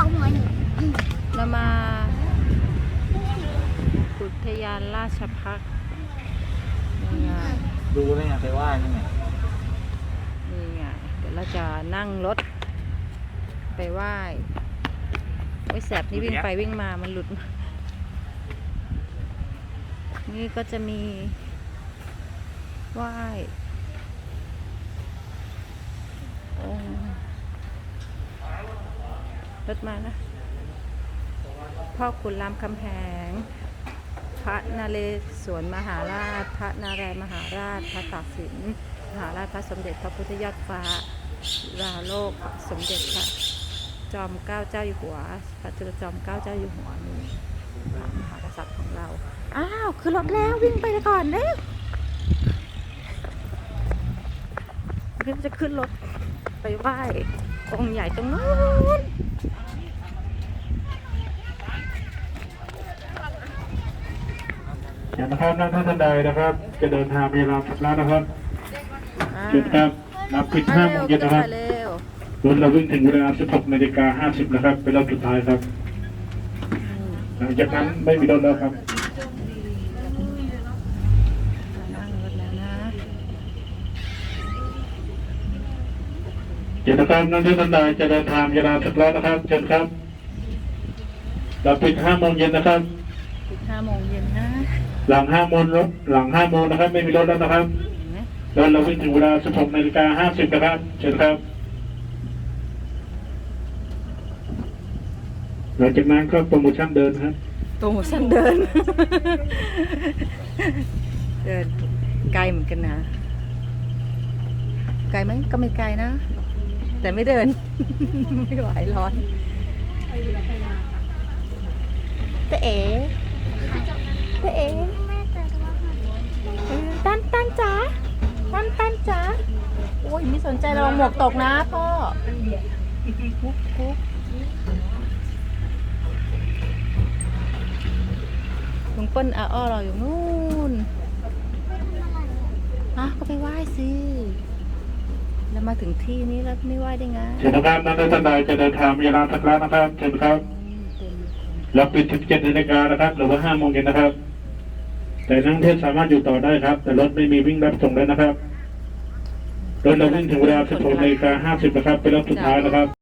เขาหัวหนูเรามาอุทยานราชพักษ์นี่ไงดูนี่ไงไปไหว้นี่ไงนี่ไงเดี๋ยวเราจะนั่งรถไปไหว้ไว้แสบนี่วิ่งไปวิ่งมามันหลุดมานี่ก็จะมีไหว้องค์ รถมานะพ่อขุนรามคำแหง พระนาเรศวรมหาราช พระนารายมหาราช พระตากสิน มหาราชพระสมเด็จพระพุทธยอดฟ้าราโลกสมเด็จพระจอมเกล้าเจ้าอยู่หัว พระจุลจอมเกล้าเจ้าอยู่หัวนี่พระมหากษัตริย์ของเรา อ้าว คือรถแล้ววิ่งไปก่อนเร็วขึ้นจะขึ้นรถไปไหว้ องค์ใหญ่ตรงนู้นเดี๋ยวนะครับนักท่านท่านใดนะครับ จะเดินทางไปรามสักแล้วนะครับอ่าจุดครับนับปิดห้าโมงเย็นนะครับเร็วรถเราวิ่งถึงเวลา16นาฬิกา50นะครับเป็นรอบสุดท้ายครับอืมหลังจากนั้นไม่มีรถแล้วครับ นั่งรถแล้วนะ เดี๋ยวนะครับนักท่านท่านใดจะเดินทางไปรามสักแล้วนะครับ เชิญครับ เราปิดห้าโมงเย็นนะครับปิดห้าโมงเย็นนะ หลังห้าโมงรถหลังห้าโมงนะครับ ไม่มีรถแล้วนะครับเห็นไหมรถเราวิ่งถึงเวลา16นาฬิกา50นะครับ เชิญครับ หลังจากนั้นก็โปรโมชั่นเดินครับโปรโมชั่นเดิน เดินไกลเหมือนกันนะ ไกลไหมก็ไม่ไกลนะ แต่ไม่เดิน ไม่ไหวร้อนเตะเอ๋เตะเอ๋แม่เจอว่าเออตันตันจ๋าตันตันจ๋าโอ้ยไม่สนใจระวังหมวกตกนะพ่อกุ๊กกุ๊กลุงเปิ้ลอาอ้อเราอยู่นู่นฮะก็ไปไหว้สิ แล้วมาถึงที่นี้แล้วไม่ไหวได้ไงเชิญนะครับนักท่านใดจะเดินทางเวลาสักแล้วนะครับเชิญครับอืมเต็มเลยเจ็ดนาฬิกานะครับ หรือว่าห้าโมงเย็นนะครับ แต่นักท่งเทศสามารถอยู่ต่อได้ครับ แต่รถไม่มีวิ่งรับส่งแล้วนะครับรถเราวิ่งถึงเวลาสิบหกนาฬิกาห้าสิบนะครับเป็นรอบสุดท้ายนะครับ